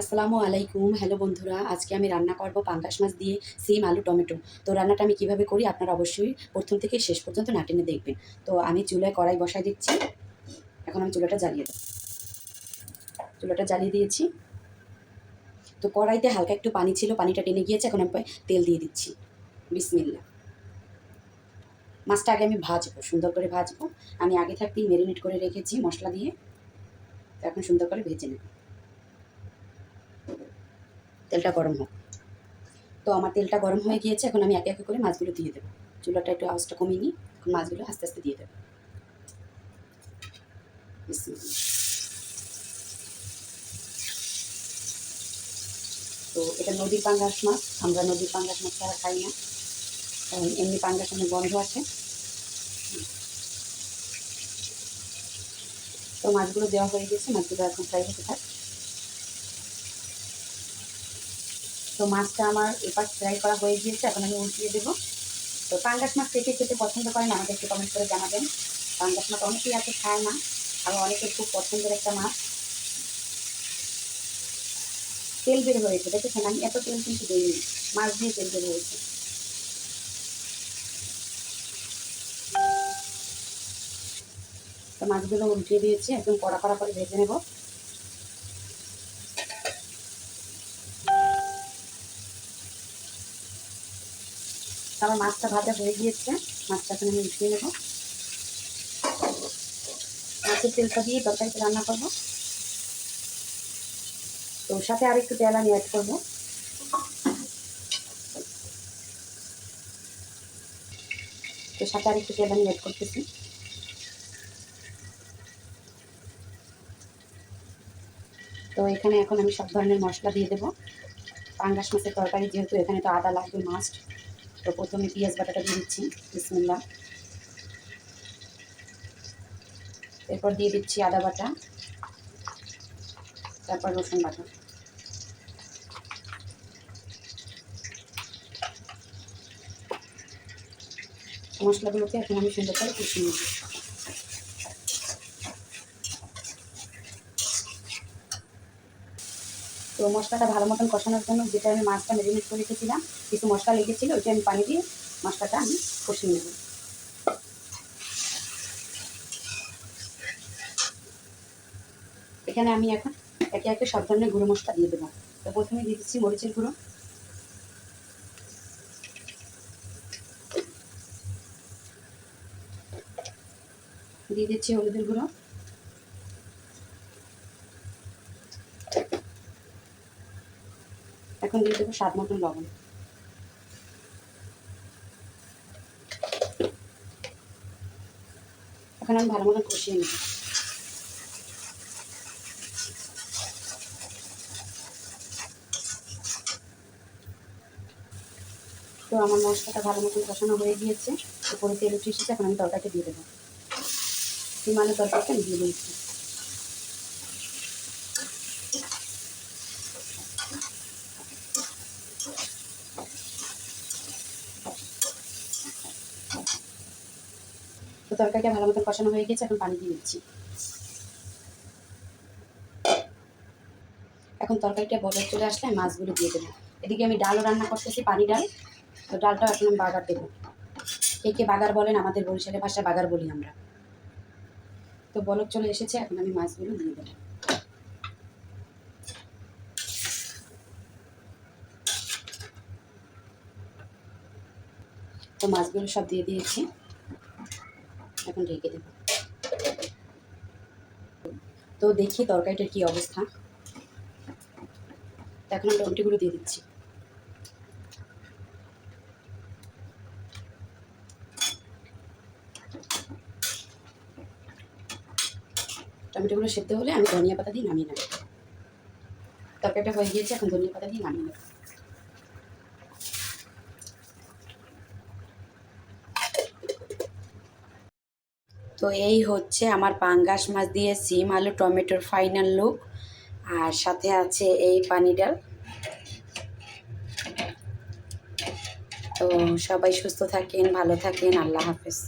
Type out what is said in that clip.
আসসালামু আলাইকুম। হ্যালো বন্ধুরা, আজকে আমি রান্না করব পাঙ্গাস মাছ দিয়ে সিম আলু টমেটো। তো রান্নাটা আমি কীভাবে করি আপনারা অবশ্যই প্রথম থেকে শেষ পর্যন্ত না টেনে দেখবেন। তো আমি চুলায় কড়াই বসাই দিচ্ছি। এখন আমি চুলাটা জ্বালিয়ে দেব। চুলাটা জ্বালিয়ে দিয়েছি। তো কড়াইতে হালকা একটু পানি ছিল, পানিটা টেনে গিয়েছে, এখন আমি তেল দিয়ে দিচ্ছি। বিসমিল্লা মাছটা আগে আমি ভাজবো, সুন্দর করে ভাজবো। আমি আগে থাকতেই ম্যারিনেট করে রেখেছি মশলা দিয়ে। এখন সুন্দর করে ভেজে নেব। তেলটা গরম হোক তো আমার তেলটা গরম হয়ে গিয়েছে, এখন আমি একে একে করে মাছগুলো দিয়ে দেবো। চুলাটা একটু আওয়াজটা কমিয়ে নিই, এখন মাছগুলো আস্তে আস্তে দিয়ে দেবো। তো এটা নদীর পাঙ্গাস মাছ, আমরা নদীর পাঙ্গাস মাছ ছাড়া খাই না। কারণ এমনি পাঙ্গাস অনেক গন্ধ আছে তো মাছগুলো দেওয়া হয়ে গেছে, মাছগুলো এখন ফ্রাই হতে থাক। তো মাছটা আমার এবার ফ্রাই করা হয়ে গিয়েছে, এখন আমি উল্টিয়ে দেবো। তো পাঙ্গাস মাছ কে খেতে পছন্দ করেন আমাকে একটু কমেন্ট করে জানাবেন। পাঙ্গাস মাছ অনেকেই আছে, খায় না, আবার অনেকের খুব পছন্দের একটা মাছ। তেল বের হয়েছে, দেখেছেন? আমি এত তেল কিন্তু দিইনি, মাছ দিয়ে তেল বের হয়েছে। তো মাছগুলো উল্টিয়ে দিয়েছি, একদম কড়া কড়া করে ভেজে নেব। আমার মাছটা ভাজা হয়ে গিয়েছে। মাছটা এখন আমি উঠিয়ে নেব। মাছের তেলটা দিয়ে তরকারিতে রান্না করব। তো সাথে আর একটু তেল আমি অ্যাড করব। তো সাথে আর একটু তেল আমি অ্যাড করতেছি। তো এখানে এখন আমি সব ধরনের মশলা দিয়ে দেবো। পাঙ্গাস মাছের তরকারি যেহেতু এখানে তো আদা লাগবে মাস্ট তো প্রথমে পেঁয়াজ বাটাটা দিয়ে দিচ্ছি বিসমিল্লা এরপর দিয়ে দিচ্ছি আদা বাটা, তারপর রসুন বাটা। মশলাগুলোকে এখন আমি সুন্দর করে কুচিয়ে নেব। তো মশলাটা ভালো মতন কষানোর জন্য যেটা আমি মাছটা ম্যারিনেট করে রেখেছিলাম, কিছু মশলা লেগেছিলো ওইটা আমি পানি দিয়ে মশলাটা আমি কষিয়ে নেব। এখানে আমি এখন একে একে সব ধরনের গুঁড়ো মশলা দিয়ে দেবো। তো প্রথমে দিয়ে দিচ্ছি মরিচের গুঁড়ো। দিয়ে দিচ্ছি হলুদের গুঁড়ো। এখন দিয়ে দেবো স্বাদ মতন লবণ। এখন আমি ভালো মতন কষিয়ে নেব। তো আমার মশলাটা ভালো মতন কষানো হয়ে গিয়েছে। উপরে তেল উঠে এসেছে, এখন আমি তরকারিটা দিয়ে দেবো। বিমানের তরকারিটা দিয়ে দিয়েছি। তরকারিটা ভালো মতন কষানো হয়ে গেছে, এখন পানি দিয়ে দিচ্ছি। এখন তরকারিটা বলে চলে আসলে মাছগুলো দিয়ে দেবো। এদিকে আমি ডালও রান্না করতেছি, পানি ডাল। তো ডালটাও এখন আমি বাগার দেবো। কে কে বাগার বলেন, আমাদের বরিশালের ভাষায় বাগার বলি আমরা। তো বলক চলে এসেছে, এখন আমি মাছগুলো দিয়ে দেবো। তো মাছগুলো সব দিয়ে দিয়েছি। এখন ঢেকে দেব। তো দেখি তরকারিটার কি অবস্থা। এখন আমি দিয়ে দিচ্ছি। টমেটোগুলো সেদ্ধ হলে আমি ধনিয়া পাতা দিয়ে নামিয়ে নেব। তরকারিটা হয়ে গিয়েছে, এখন ধনিয়া পাতা দিয়ে নামিয়ে নেব। তো এই হচ্ছে আমার পাঙ্গাস মাছ দিয়ে সিম, আলু, টমেটোর ফাইনাল লুক আর সাথে আছে এই পানি ডাল। তো সবাই সুস্থ থাকেন, ভালো থাকেন, আল্লাহ হাফেজ।